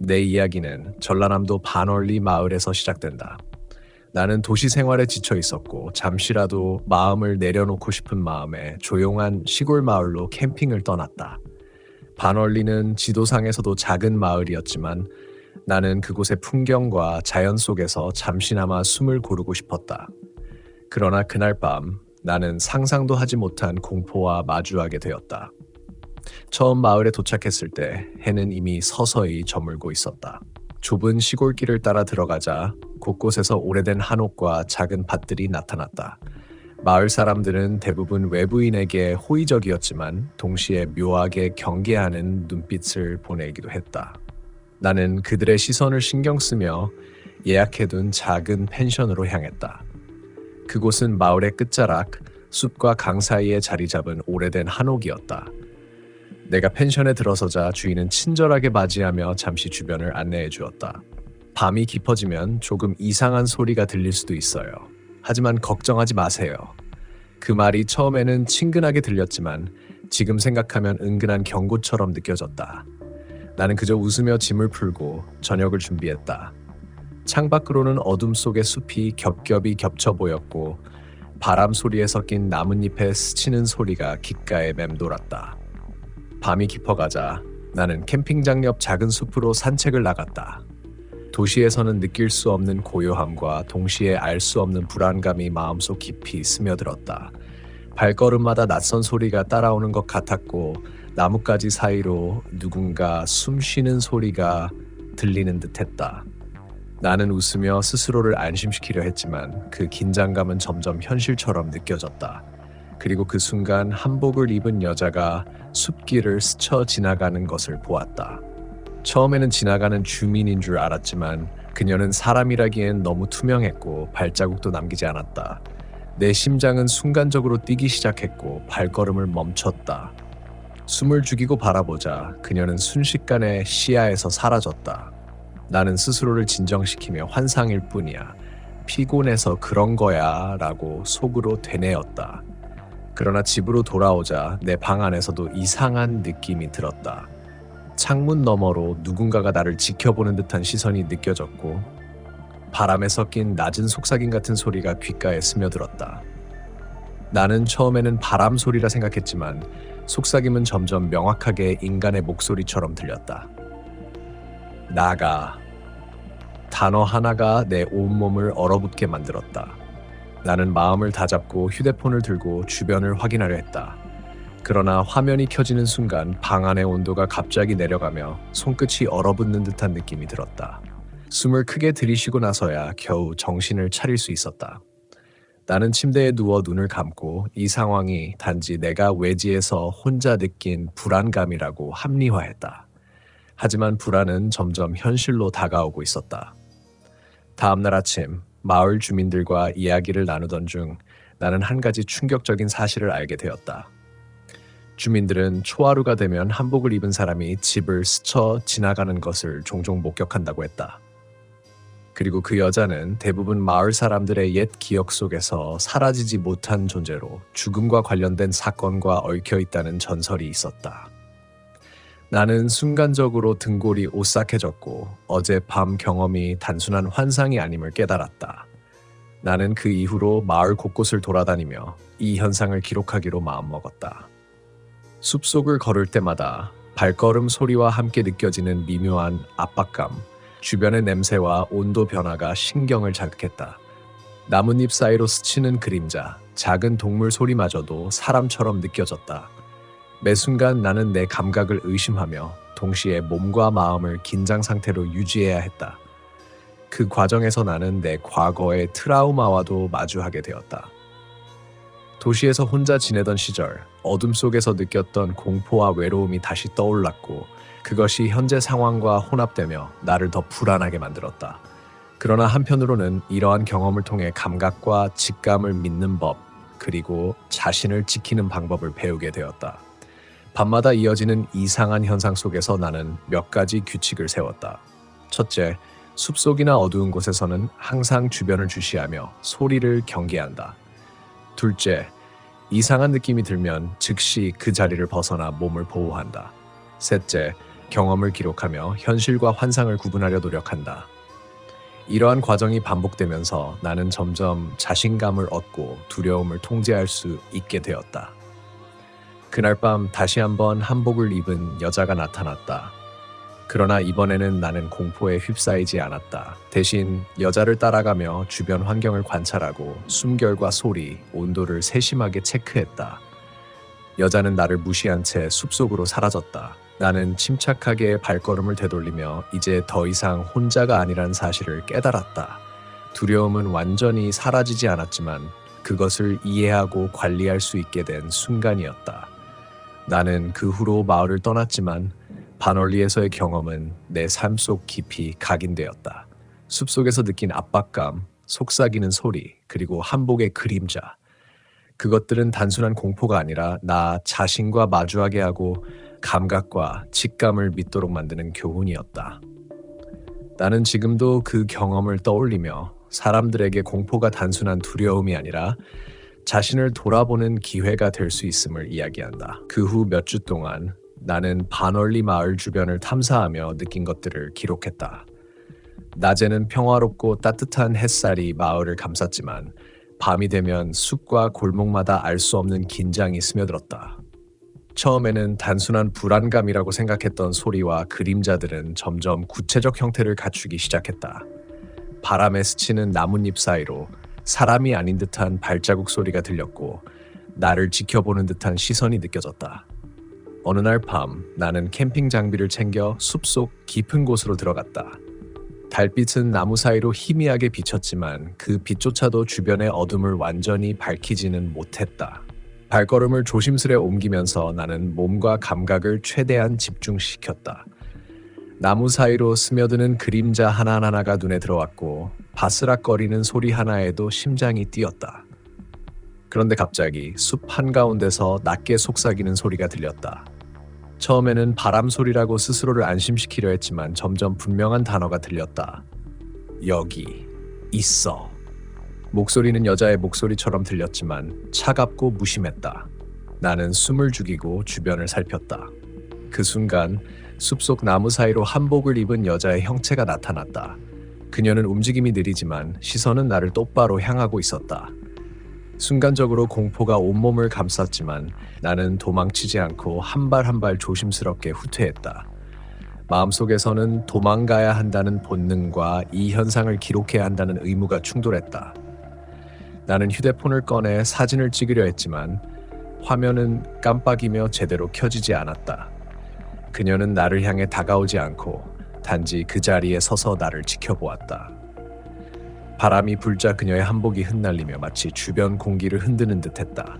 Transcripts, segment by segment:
내 이야기는 전라남도 반월리 마을에서 시작된다. 나는 도시 생활에 지쳐 있었고 잠시라도 마음을 내려놓고 싶은 마음에 조용한 시골 마을로 캠핑을 떠났다. 반월리는 지도상에서도 작은 마을이었지만 나는 그곳의 풍경과 자연 속에서 잠시나마 숨을 고르고 싶었다. 그러나 그날 밤 나는 상상도 하지 못한 공포와 마주하게 되었다. 처음 마을에 도착했을 때 해는 이미 서서히 저물고 있었다. 좁은 시골길을 따라 들어가자 곳곳에서 오래된 한옥과 작은 밭들이 나타났다. 마을 사람들은 대부분 외부인에게 호의적이었지만 동시에 묘하게 경계하는 눈빛을 보내기도 했다. 나는 그들의 시선을 신경 쓰며 예약해둔 작은 펜션으로 향했다. 그곳은 마을의 끝자락, 숲과 강 사이에 자리 잡은 오래된 한옥이었다. 내가 펜션에 들어서자 주인은 친절하게 맞이하며 잠시 주변을 안내해 주었다. 밤이 깊어지면 조금 이상한 소리가 들릴 수도 있어요. 하지만 걱정하지 마세요. 그 말이 처음에는 친근하게 들렸지만 지금 생각하면 은근한 경고처럼 느껴졌다. 나는 그저 웃으며 짐을 풀고 저녁을 준비했다. 창밖으로는 어둠 속의 숲이 겹겹이 겹쳐 보였고 바람 소리에 섞인 나뭇잎에 스치는 소리가 귓가에 맴돌았다. 밤이 깊어가자 나는 캠핑장 옆 작은 숲으로 산책을 나갔다. 도시에서는 느낄 수 없는 고요함과 동시에 알 수 없는 불안감이 마음속 깊이 스며들었다. 발걸음마다 낯선 소리가 따라오는 것 같았고 나뭇가지 사이로 누군가 숨 쉬는 소리가 들리는 듯했다. 나는 웃으며 스스로를 안심시키려 했지만 그 긴장감은 점점 현실처럼 느껴졌다. 그리고 그 순간 한복을 입은 여자가 숲길을 스쳐 지나가는 것을 보았다. 처음에는 지나가는 주민인 줄 알았지만 그녀는 사람이라기엔 너무 투명했고 발자국도 남기지 않았다. 내 심장은 순간적으로 뛰기 시작했고 발걸음을 멈췄다. 숨을 죽이고 바라보자 그녀는 순식간에 시야에서 사라졌다. 나는 스스로를 진정시키며 환상일 뿐이야. 피곤해서 그런 거야 라고 속으로 되뇌었다. 그러나 집으로 돌아오자 내 방 안에서도 이상한 느낌이 들었다. 창문 너머로 누군가가 나를 지켜보는 듯한 시선이 느껴졌고 바람에 섞인 낮은 속삭임 같은 소리가 귓가에 스며들었다. 나는 처음에는 바람 소리라 생각했지만 속삭임은 점점 명확하게 인간의 목소리처럼 들렸다. 나가. 단어 하나가 내 온몸을 얼어붙게 만들었다. 나는 마음을 다잡고 휴대폰을 들고 주변을 확인하려 했다. 그러나 화면이 켜지는 순간 방 안의 온도가 갑자기 내려가며 손끝이 얼어붙는 듯한 느낌이 들었다. 숨을 크게 들이쉬고 나서야 겨우 정신을 차릴 수 있었다. 나는 침대에 누워 눈을 감고 이 상황이 단지 내가 외지에서 혼자 느낀 불안감이라고 합리화했다. 하지만 불안은 점점 현실로 다가오고 있었다. 다음날 아침 마을 주민들과 이야기를 나누던 중 나는 한 가지 충격적인 사실을 알게 되었다. 주민들은 초하루가 되면 한복을 입은 사람이 집을 스쳐 지나가는 것을 종종 목격한다고 했다. 그리고 그 여자는 대부분 마을 사람들의 옛 기억 속에서 사라지지 못한 존재로 죽음과 관련된 사건과 얽혀 있다는 전설이 있었다. 나는 순간적으로 등골이 오싹해졌고 어제 밤 경험이 단순한 환상이 아님을 깨달았다. 나는 그 이후로 마을 곳곳을 돌아다니며 이 현상을 기록하기로 마음먹었다. 숲속을 걸을 때마다 발걸음 소리와 함께 느껴지는 미묘한 압박감, 주변의 냄새와 온도 변화가 신경을 자극했다. 나뭇잎 사이로 스치는 그림자, 작은 동물 소리마저도 사람처럼 느껴졌다. 매 순간 나는 내 감각을 의심하며 동시에 몸과 마음을 긴장 상태로 유지해야 했다. 그 과정에서 나는 내 과거의 트라우마와도 마주하게 되었다. 도시에서 혼자 지내던 시절, 어둠 속에서 느꼈던 공포와 외로움이 다시 떠올랐고, 그것이 현재 상황과 혼합되며 나를 더 불안하게 만들었다. 그러나 한편으로는 이러한 경험을 통해 감각과 직감을 믿는 법, 그리고 자신을 지키는 방법을 배우게 되었다. 밤마다 이어지는 이상한 현상 속에서 나는 몇 가지 규칙을 세웠다. 첫째, 숲속이나 어두운 곳에서는 항상 주변을 주시하며 소리를 경계한다. 둘째, 이상한 느낌이 들면 즉시 그 자리를 벗어나 몸을 보호한다. 셋째, 경험을 기록하며 현실과 환상을 구분하려 노력한다. 이러한 과정이 반복되면서 나는 점점 자신감을 얻고 두려움을 통제할 수 있게 되었다. 그날 밤 다시 한번 한복을 입은 여자가 나타났다. 그러나 이번에는 나는 공포에 휩싸이지 않았다. 대신 여자를 따라가며 주변 환경을 관찰하고 숨결과 소리, 온도를 세심하게 체크했다. 여자는 나를 무시한 채 숲속으로 사라졌다. 나는 침착하게 발걸음을 되돌리며 이제 더 이상 혼자가 아니란 사실을 깨달았다. 두려움은 완전히 사라지지 않았지만 그것을 이해하고 관리할 수 있게 된 순간이었다. 나는 그 후로 마을을 떠났지만 반올리에서의 경험은 내 삶 속 깊이 각인되었다. 숲속에서 느낀 압박감, 속삭이는 소리, 그리고 한복의 그림자. 그것들은 단순한 공포가 아니라 나 자신과 마주하게 하고 감각과 직감을 믿도록 만드는 교훈이었다. 나는 지금도 그 경험을 떠올리며 사람들에게 공포가 단순한 두려움이 아니라 자신을 돌아보는 기회가 될 수 있음을 이야기한다. 그 후 몇 주 동안 나는 반월리 마을 주변을 탐사하며 느낀 것들을 기록했다. 낮에는 평화롭고 따뜻한 햇살이 마을을 감쌌지만 밤이 되면 숲과 골목마다 알 수 없는 긴장이 스며들었다. 처음에는 단순한 불안감이라고 생각했던 소리와 그림자들은 점점 구체적 형태를 갖추기 시작했다. 바람에 스치는 나뭇잎 사이로 사람이 아닌 듯한 발자국 소리가 들렸고 나를 지켜보는 듯한 시선이 느껴졌다. 어느 날 밤 나는 캠핑 장비를 챙겨 숲속 깊은 곳으로 들어갔다. 달빛은 나무 사이로 희미하게 비쳤지만 그 빛조차도 주변의 어둠을 완전히 밝히지는 못했다. 발걸음을 조심스레 옮기면서 나는 몸과 감각을 최대한 집중시켰다. 나무 사이로 스며드는 그림자 하나하나가 눈에 들어왔고 바스락거리는 소리 하나에도 심장이 뛰었다. 그런데 갑자기 숲 한가운데서 낮게 속삭이는 소리가 들렸다. 처음에는 바람 소리라고 스스로를 안심시키려 했지만 점점 분명한 단어가 들렸다. 여기 있어. 목소리는 여자의 목소리처럼 들렸지만 차갑고 무심했다. 나는 숨을 죽이고 주변을 살폈다. 그 순간 숲속 나무 사이로 한복을 입은 여자의 형체가 나타났다. 그녀는 움직임이 느리지만 시선은 나를 똑바로 향하고 있었다. 순간적으로 공포가 온몸을 감쌌지만 나는 도망치지 않고 한 발 한 발 조심스럽게 후퇴했다. 마음속에서는 도망가야 한다는 본능과 이 현상을 기록해야 한다는 의무가 충돌했다. 나는 휴대폰을 꺼내 사진을 찍으려 했지만 화면은 깜빡이며 제대로 켜지지 않았다. 그녀는 나를 향해 다가오지 않고 단지 그 자리에 서서 나를 지켜보았다. 바람이 불자 그녀의 한복이 흩날리며 마치 주변 공기를 흔드는 듯했다.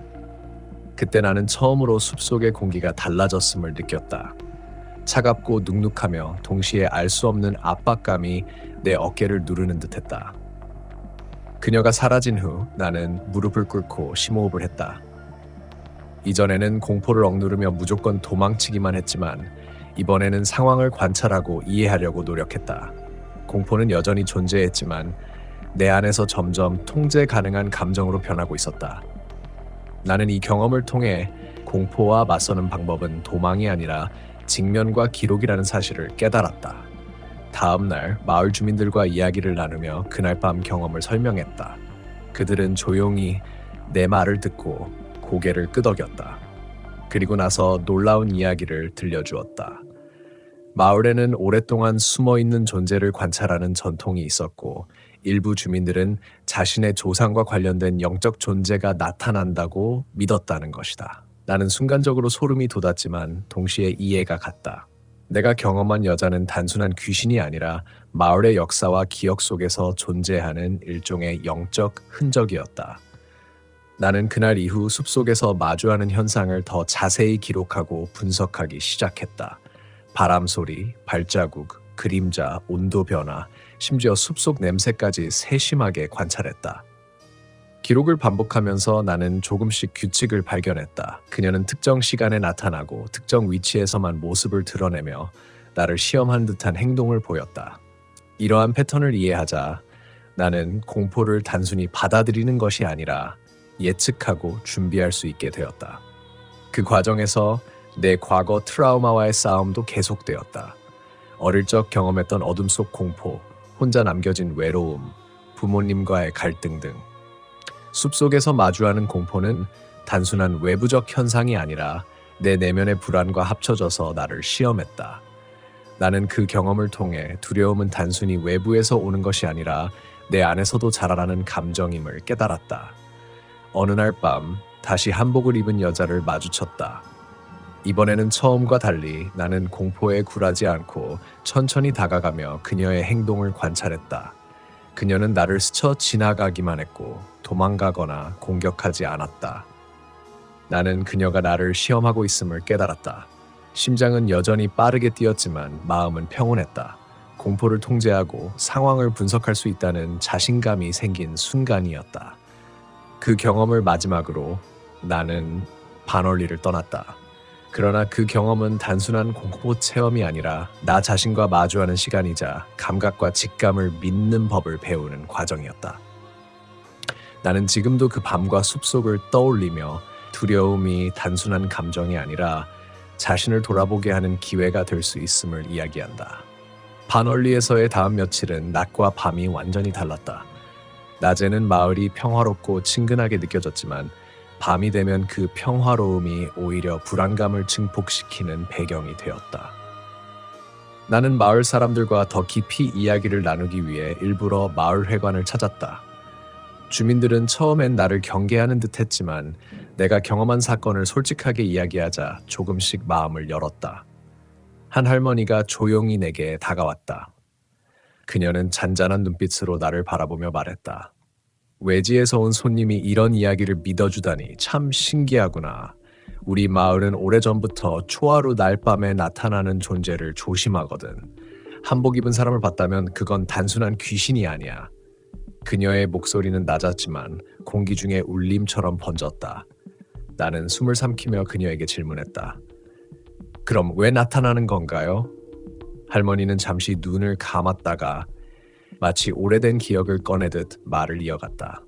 그때 나는 처음으로 숲속의 공기가 달라졌음을 느꼈다. 차갑고 눅눅하며 동시에 알 수 없는 압박감이 내 어깨를 누르는 듯했다. 그녀가 사라진 후 나는 무릎을 꿇고 심호흡을 했다. 이전에는 공포를 억누르며 무조건 도망치기만 했지만 이번에는 상황을 관찰하고 이해하려고 노력했다. 공포는 여전히 존재했지만 내 안에서 점점 통제 가능한 감정으로 변하고 있었다. 나는 이 경험을 통해 공포와 맞서는 방법은 도망이 아니라 직면과 기록이라는 사실을 깨달았다. 다음 날 마을 주민들과 이야기를 나누며 그날 밤 경험을 설명했다. 그들은 조용히 내 말을 듣고 고개를 끄덕였다. 그리고 나서 놀라운 이야기를 들려주었다. 마을에는 오랫동안 숨어 있는 존재를 관찰하는 전통이 있었고 일부 주민들은 자신의 조상과 관련된 영적 존재가 나타난다고 믿었다는 것이다. 나는 순간적으로 소름이 돋았지만 동시에 이해가 갔다. 내가 경험한 여자는 단순한 귀신이 아니라 마을의 역사와 기억 속에서 존재하는 일종의 영적 흔적이었다. 나는 그날 이후 숲속에서 마주하는 현상을 더 자세히 기록하고 분석하기 시작했다. 바람 소리, 발자국, 그림자, 온도 변화, 심지어 숲속 냄새까지 세심하게 관찰했다. 기록을 반복하면서 나는 조금씩 규칙을 발견했다. 그녀는 특정 시간에 나타나고 특정 위치에서만 모습을 드러내며 나를 시험한 듯한 행동을 보였다. 이러한 패턴을 이해하자 나는 공포를 단순히 받아들이는 것이 아니라 예측하고 준비할 수 있게 되었다. 그 과정에서 내 과거 트라우마와의 싸움도 계속되었다. 어릴 적 경험했던 어둠 속 공포, 혼자 남겨진 외로움, 부모님과의 갈등 등. 숲속에서 마주하는 공포는 단순한 외부적 현상이 아니라 내 내면의 불안과 합쳐져서 나를 시험했다. 나는 그 경험을 통해 두려움은 단순히 외부에서 오는 것이 아니라 내 안에서도 자라나는 감정임을 깨달았다. 어느 날 밤 다시 한복을 입은 여자를 마주쳤다. 이번에는 처음과 달리 나는 공포에 굴하지 않고 천천히 다가가며 그녀의 행동을 관찰했다. 그녀는 나를 스쳐 지나가기만 했고 도망가거나 공격하지 않았다. 나는 그녀가 나를 시험하고 있음을 깨달았다. 심장은 여전히 빠르게 뛰었지만 마음은 평온했다. 공포를 통제하고 상황을 분석할 수 있다는 자신감이 생긴 순간이었다. 그 경험을 마지막으로 나는 반월리를 떠났다. 그러나 그 경험은 단순한 공포 체험이 아니라 나 자신과 마주하는 시간이자 감각과 직감을 믿는 법을 배우는 과정이었다. 나는 지금도 그 밤과 숲속을 떠올리며 두려움이 단순한 감정이 아니라 자신을 돌아보게 하는 기회가 될 수 있음을 이야기한다. 반월리에서의 다음 며칠은 낮과 밤이 완전히 달랐다. 낮에는 마을이 평화롭고 친근하게 느껴졌지만 밤이 되면 그 평화로움이 오히려 불안감을 증폭시키는 배경이 되었다. 나는 마을 사람들과 더 깊이 이야기를 나누기 위해 일부러 마을 회관을 찾았다. 주민들은 처음엔 나를 경계하는 듯 했지만 내가 경험한 사건을 솔직하게 이야기하자 조금씩 마음을 열었다. 한 할머니가 조용히 내게 다가왔다. 그녀는 잔잔한 눈빛으로 나를 바라보며 말했다. 외지에서 온 손님이 이런 이야기를 믿어주다니 참 신기하구나. 우리 마을은 오래전부터 초하루 날밤에 나타나는 존재를 조심하거든. 한복 입은 사람을 봤다면 그건 단순한 귀신이 아니야. 그녀의 목소리는 낮았지만 공기 중에 울림처럼 번졌다. 나는 숨을 삼키며 그녀에게 질문했다. 그럼 왜 나타나는 건가요? 할머니는 잠시 눈을 감았다가 마치 오래된 기억을 꺼내듯 말을 이어갔다.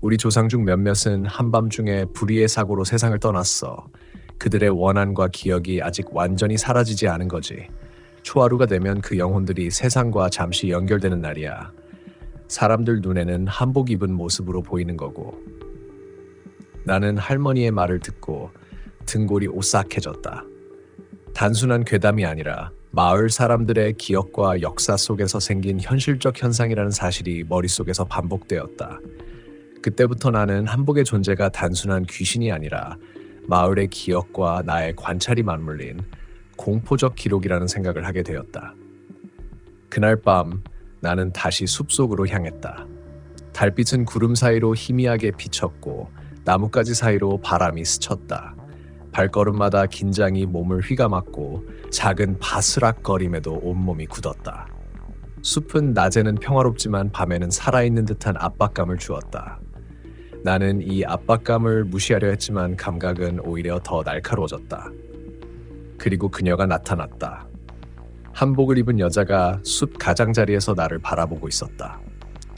우리 조상 중 몇몇은 한밤중에 불의의 사고로 세상을 떠났어. 그들의 원한과 기억이 아직 완전히 사라지지 않은 거지. 초하루가 되면 그 영혼들이 세상과 잠시 연결되는 날이야. 사람들 눈에는 한복 입은 모습으로 보이는 거고. 나는 할머니의 말을 듣고 등골이 오싹해졌다. 단순한 괴담이 아니라 마을 사람들의 기억과 역사 속에서 생긴 현실적 현상이라는 사실이 머릿속에서 반복되었다. 그때부터 나는 한복의 존재가 단순한 귀신이 아니라 마을의 기억과 나의 관찰이 맞물린 공포적 기록이라는 생각을 하게 되었다. 그날 밤 나는 다시 숲속으로 향했다. 달빛은 구름 사이로 희미하게 비쳤고 나뭇가지 사이로 바람이 스쳤다. 발걸음마다 긴장이 몸을 휘감았고 작은 바스락거림에도 온몸이 굳었다. 숲은 낮에는 평화롭지만 밤에는 살아있는 듯한 압박감을 주었다. 나는 이 압박감을 무시하려 했지만 감각은 오히려 더 날카로워졌다. 그리고 그녀가 나타났다. 한복을 입은 여자가 숲 가장자리에서 나를 바라보고 있었다.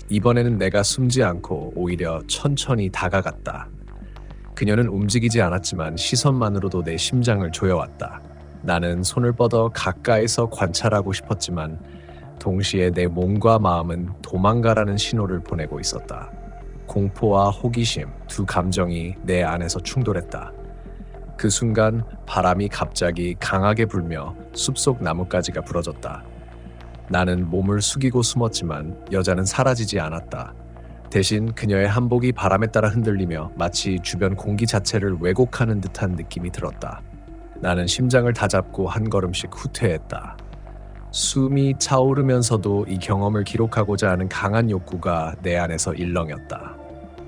이번에는 내가 숨지 않고 오히려 천천히 다가갔다. 그녀는 움직이지 않았지만 시선만으로도 내 심장을 조여왔다. 나는 손을 뻗어 가까이서 관찰하고 싶었지만 동시에 내 몸과 마음은 도망가라는 신호를 보내고 있었다. 공포와 호기심 두 감정이 내 안에서 충돌했다. 그 순간 바람이 갑자기 강하게 불며 숲속 나뭇가지가 부러졌다. 나는 몸을 숙이고 숨었지만 여자는 사라지지 않았다. 대신 그녀의 한복이 바람에 따라 흔들리며 마치 주변 공기 자체를 왜곡하는 듯한 느낌이 들었다. 나는 심장을 다잡고 한 걸음씩 후퇴했다. 숨이 차오르면서도 이 경험을 기록하고자 하는 강한 욕구가 내 안에서 일렁였다.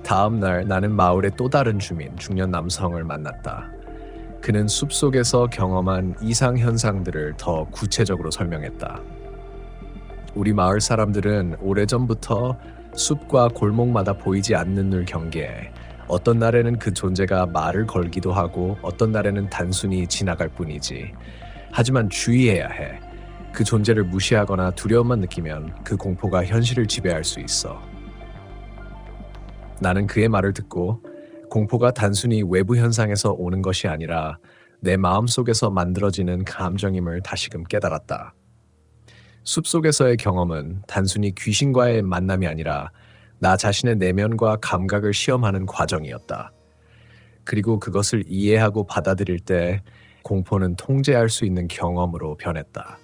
다음 날 나는 마을의 또 다른 주민, 중년 남성을 만났다. 그는 숲속에서 경험한 이상 현상들을 더 구체적으로 설명했다. 우리 마을 사람들은 오래전부터 숲과 골목마다 보이지 않는 눈을 경계해 어떤 날에는 그 존재가 말을 걸기도 하고 어떤 날에는 단순히 지나갈 뿐이지. 하지만 주의해야 해. 그 존재를 무시하거나 두려움만 느끼면 그 공포가 현실을 지배할 수 있어. 나는 그의 말을 듣고 공포가 단순히 외부 현상에서 오는 것이 아니라 내 마음 속에서 만들어지는 감정임을 다시금 깨달았다. 숲속에서의 경험은 단순히 귀신과의 만남이 아니라 나 자신의 내면과 감각을 시험하는 과정이었다. 그리고 그것을 이해하고 받아들일 때 공포는 통제할 수 있는 경험으로 변했다.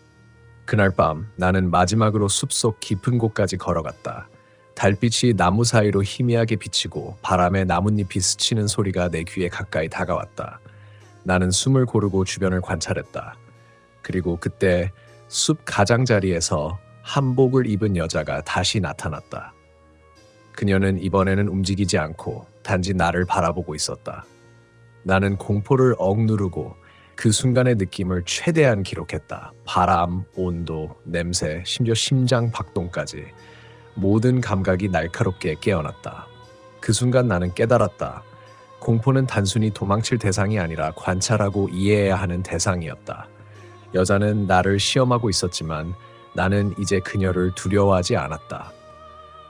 그날 밤 나는 마지막으로 숲속 깊은 곳까지 걸어갔다. 달빛이 나무 사이로 희미하게 비치고 바람에 나뭇잎이 스치는 소리가 내 귀에 가까이 다가왔다. 나는 숨을 고르고 주변을 관찰했다. 그리고 그때 숲 가장자리에서 한복을 입은 여자가 다시 나타났다. 그녀는 이번에는 움직이지 않고 단지 나를 바라보고 있었다. 나는 공포를 억누르고 그 순간의 느낌을 최대한 기록했다. 바람, 온도, 냄새, 심지어 심장 박동까지 모든 감각이 날카롭게 깨어났다. 그 순간 나는 깨달았다. 공포는 단순히 도망칠 대상이 아니라 관찰하고 이해해야 하는 대상이었다. 여자는 나를 시험하고 있었지만 나는 이제 그녀를 두려워하지 않았다.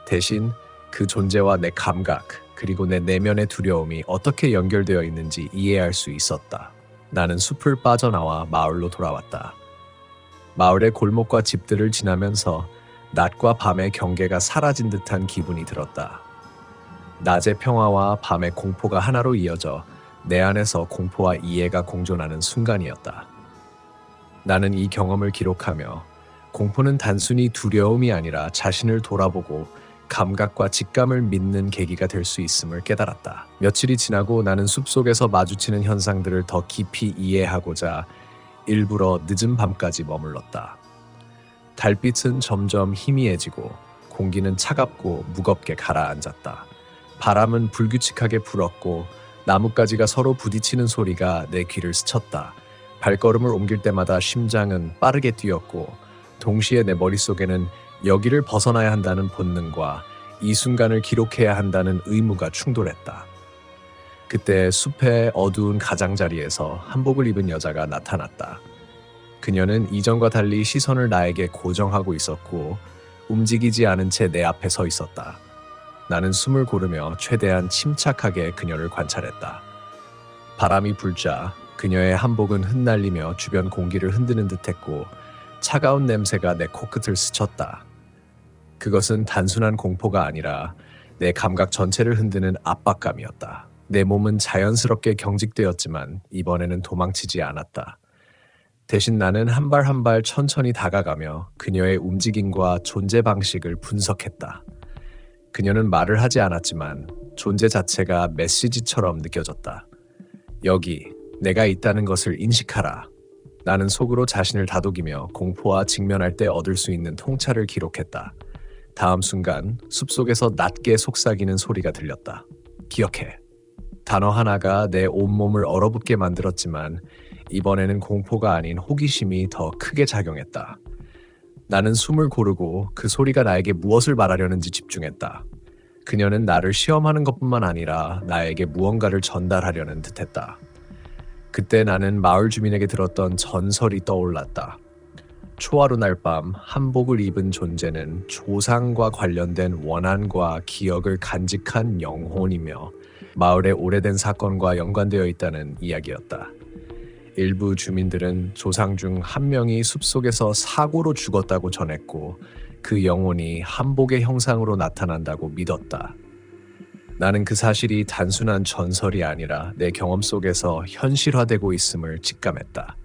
대신 그 존재와 내 감각, 그리고 내 내면의 두려움이 어떻게 연결되어 있는지 이해할 수 있었다. 나는 숲을 빠져나와 마을로 돌아왔다. 마을의 골목과 집들을 지나면서 낮과 밤의 경계가 사라진 듯한 기분이 들었다. 낮의 평화와 밤의 공포가 하나로 이어져 내 안에서 공포와 이해가 공존하는 순간이었다. 나는 이 경험을 기록하며 공포는 단순히 두려움이 아니라 자신을 돌아보고 감각과 직감을 믿는 계기가 될 수 있음을 깨달았다. 며칠이 지나고 나는 숲속에서 마주치는 현상들을 더 깊이 이해하고자 일부러 늦은 밤까지 머물렀다. 달빛은 점점 희미해지고 공기는 차갑고 무겁게 가라앉았다. 바람은 불규칙하게 불었고 나뭇가지가 서로 부딪히는 소리가 내 귀를 스쳤다. 발걸음을 옮길 때마다 심장은 빠르게 뛰었고 동시에 내 머릿속에는 여기를 벗어나야 한다는 본능과 이 순간을 기록해야 한다는 의무가 충돌했다. 그때 숲의 어두운 가장자리에서 한복을 입은 여자가 나타났다. 그녀는 이전과 달리 시선을 나에게 고정하고 있었고 움직이지 않은 채 내 앞에 서 있었다. 나는 숨을 고르며 최대한 침착하게 그녀를 관찰했다. 바람이 불자 그녀의 한복은 흩날리며 주변 공기를 흔드는 듯했고 차가운 냄새가 내 코끝을 스쳤다. 그것은 단순한 공포가 아니라 내 감각 전체를 흔드는 압박감이었다. 내 몸은 자연스럽게 경직되었지만 이번에는 도망치지 않았다. 대신 나는 한 발 한 발 천천히 다가가며 그녀의 움직임과 존재 방식을 분석했다. 그녀는 말을 하지 않았지만 존재 자체가 메시지처럼 느껴졌다. 여기, 내가 있다는 것을 인식하라. 나는 속으로 자신을 다독이며 공포와 직면할 때 얻을 수 있는 통찰을 기록했다. 다음 순간 숲속에서 낮게 속삭이는 소리가 들렸다. 기억해. 단어 하나가 내 온몸을 얼어붙게 만들었지만 이번에는 공포가 아닌 호기심이 더 크게 작용했다. 나는 숨을 고르고 그 소리가 나에게 무엇을 말하려는지 집중했다. 그녀는 나를 시험하는 것뿐만 아니라 나에게 무언가를 전달하려는 듯했다. 그때 나는 마을 주민에게 들었던 전설이 떠올랐다. 초하루 날 밤 한복을 입은 존재는 조상과 관련된 원한과 기억을 간직한 영혼이며 마을의 오래된 사건과 연관되어 있다는 이야기였다. 일부 주민들은 조상 중 한 명이 숲속에서 사고로 죽었다고 전했고 그 영혼이 한복의 형상으로 나타난다고 믿었다. 나는 그 사실이 단순한 전설이 아니라 내 경험 속에서 현실화되고 있음을 직감했다.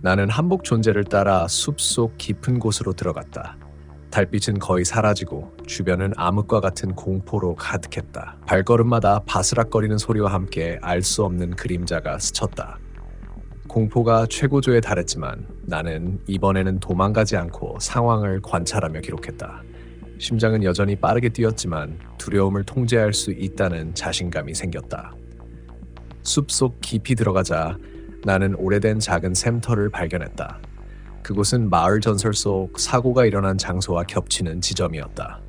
나는 한복 존재를 따라 숲속 깊은 곳으로 들어갔다. 달빛은 거의 사라지고 주변은 암흑과 같은 공포로 가득했다. 발걸음마다 바스락거리는 소리와 함께 알 수 없는 그림자가 스쳤다. 공포가 최고조에 달했지만 나는 이번에는 도망가지 않고 상황을 관찰하며 기록했다. 심장은 여전히 빠르게 뛰었지만 두려움을 통제할 수 있다는 자신감이 생겼다. 숲속 깊이 들어가자 나는 오래된 작은 샘터를 발견했다. 그곳은 마을 전설 속 사고가 일어난 장소와 겹치는 지점이었다.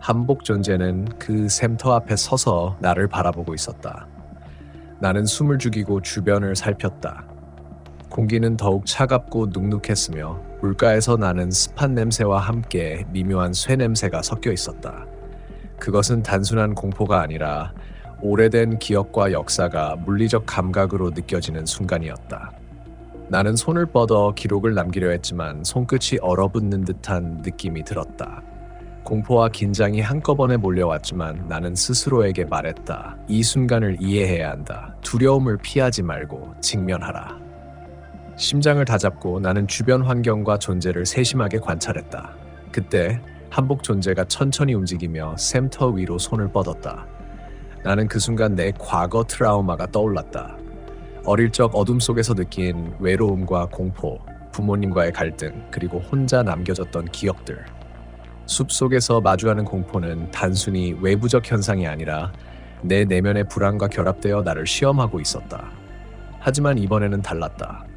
한복 존재는 그 샘터 앞에 서서 나를 바라보고 있었다. 나는 숨을 죽이고 주변을 살폈다. 공기는 더욱 차갑고 눅눅했으며 물가에서 나는 습한 냄새와 함께 미묘한 쇠 냄새가 섞여 있었다. 그것은 단순한 공포가 아니라 오래된 기억과 역사가 물리적 감각으로 느껴지는 순간이었다. 나는 손을 뻗어 기록을 남기려 했지만 손끝이 얼어붙는 듯한 느낌이 들었다. 공포와 긴장이 한꺼번에 몰려왔지만 나는 스스로에게 말했다. 이 순간을 이해해야 한다. 두려움을 피하지 말고 직면하라. 심장을 다잡고 나는 주변 환경과 존재를 세심하게 관찰했다. 그때 한복 존재가 천천히 움직이며 샘터 위로 손을 뻗었다. 나는 그 순간 내 과거 트라우마가 떠올랐다. 어릴 적 어둠 속에서 느낀 외로움과 공포, 부모님과의 갈등, 그리고 혼자 남겨졌던 기억들. 숲 속에서 마주하는 공포는 단순히 외부적 현상이 아니라 내 내면의 불안과 결합되어 나를 시험하고 있었다. 하지만 이번에는 달랐다.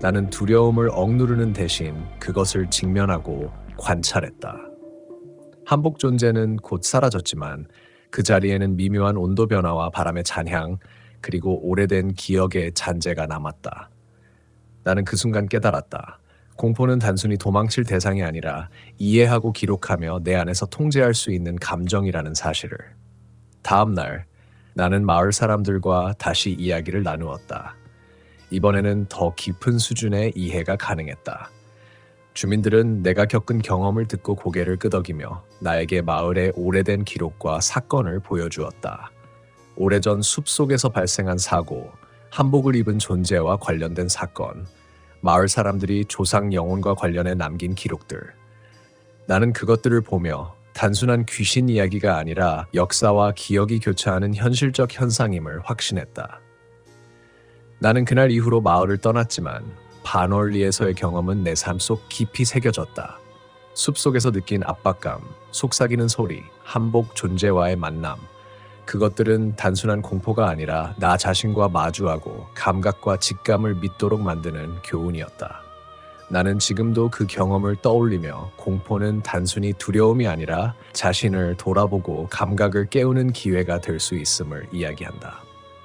나는 두려움을 억누르는 대신 그것을 직면하고 관찰했다. 한복 존재는 곧 사라졌지만 그 자리에는 미묘한 온도 변화와 바람의 잔향, 그리고 오래된 기억의 잔재가 남았다. 나는 그 순간 깨달았다. 공포는 단순히 도망칠 대상이 아니라 이해하고 기록하며 내 안에서 통제할 수 있는 감정이라는 사실을. 다음 날, 나는 마을 사람들과 다시 이야기를 나누었다. 이번에는 더 깊은 수준의 이해가 가능했다. 주민들은 내가 겪은 경험을 듣고 고개를 끄덕이며 나에게 마을의 오래된 기록과 사건을 보여주었다. 오래전 숲 속에서 발생한 사고, 한복을 입은 존재와 관련된 사건, 마을 사람들이 조상 영혼과 관련해 남긴 기록들. 나는 그것들을 보며 단순한 귀신 이야기가 아니라 역사와 기억이 교차하는 현실적 현상임을 확신했다. 나는 그날 이후로 마을을 떠났지만 바널리에서의 경험은 내 삶 속 깊이 새겨졌다. 숲속에서 느낀 압박감, 속삭이는 소리, 한복 존재와의 만남. 그것들은 단순한 공포가 아니라 나 자신과 마주하고 감각과 직감을 믿도록 만드는 교훈이었다. 나는 지금도 그 경험을 떠올리며 공포는 단순히 두려움이 아니라 자신을 돌아보고 감각을 깨우는 기회가 될 수 있음을 이야기한다.